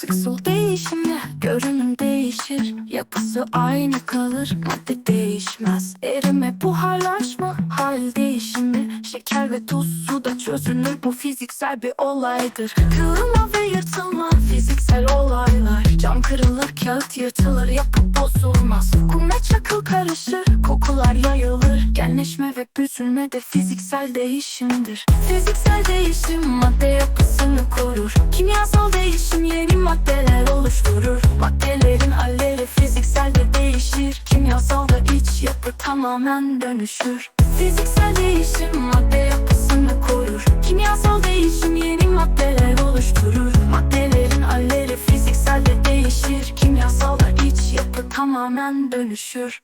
Fizik sol değişimle görünüm değişir. Yapısı aynı kalır madde değişmez. Erime buharlaşma hal değişimi. Şeker ve tuz suda çözünür bu fiziksel bir olaydır. Kırılma ve yırtılma fiziksel olaylar. Cam kırılır kağıt yırtılır yapı bozulmaz. Kume çakıl karışır kokular yayılır. Genleşme ve büzülme de fiziksel değişimdir. Fiziksel değişim madde yapısı tamamen dönüşür. Fiziksel değişim madde yapısını korur. Kimyasal değişim yeni maddeler oluşturur. Maddelerin halleri fiziksel de değişir. Kimyasal iç yapı tamamen dönüşür.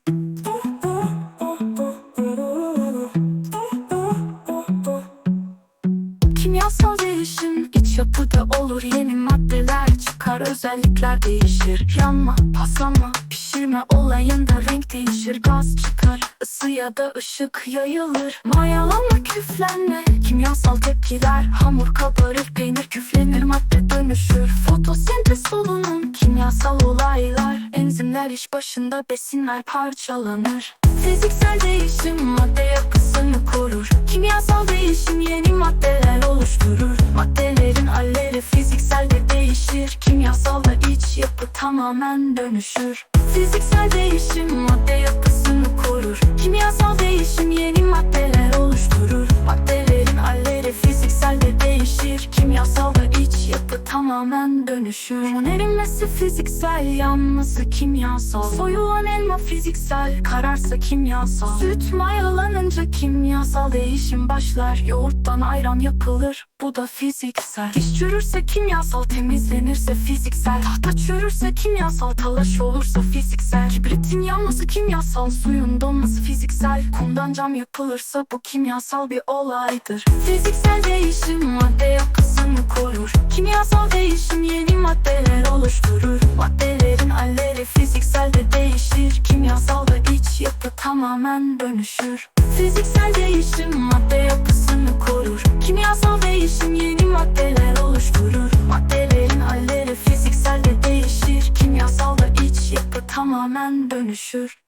Kimyasal değişim iç yapıda olur. Yeni maddeler çıkar özellikler değişir. Yanma, paslama, pişirme olayında renk değişir Gaz çıkar, ısı ya da ışık yayılır. Mayalama, küflenme, kimyasal tepkiler Hamur kabarır, peynir küflenir, madde dönüşür. Fotosentez solunum, kimyasal olaylar Enzimler iş başında, besinler parçalanır. Fiziksel değişim madde tamamen dönüşür. Fiziksel değişim madde yapısını korur. Kimyasal değişim yeni maddeler oluşturur. Maddelerin halleri fiziksel de değişir. Kimyasal da iç yapı tamamen dönüşür. Limon erinmesi fiziksel yanması kimyasal. Soyulan elma fiziksel kararsa kimyasal. Süt mayalanınca kimyasal değişim başlar. Yoğurttan ayran yapılır bu da fiziksel. Diş çürürse kimyasal temizlenirse fiziksel. Tahta çürürse kimyasal talaş olursa fiziksel. Kibritin yanması kimyasal suyun donması fiziksel. Kumdan cam yapılırsa bu kimyasal bir olaydır. Fiziksel değişim madde yapısını korur. Kimyasal değişim yeni maddeler oluşturur. Maddelerin halleri fiziksel de değişir. Kimyasal da iç yapı tamamen dönüşür. Fiziksel değişim madde yapısını korur. Kimyasal değişim yeni maddeler oluşturur tamamen dönüşür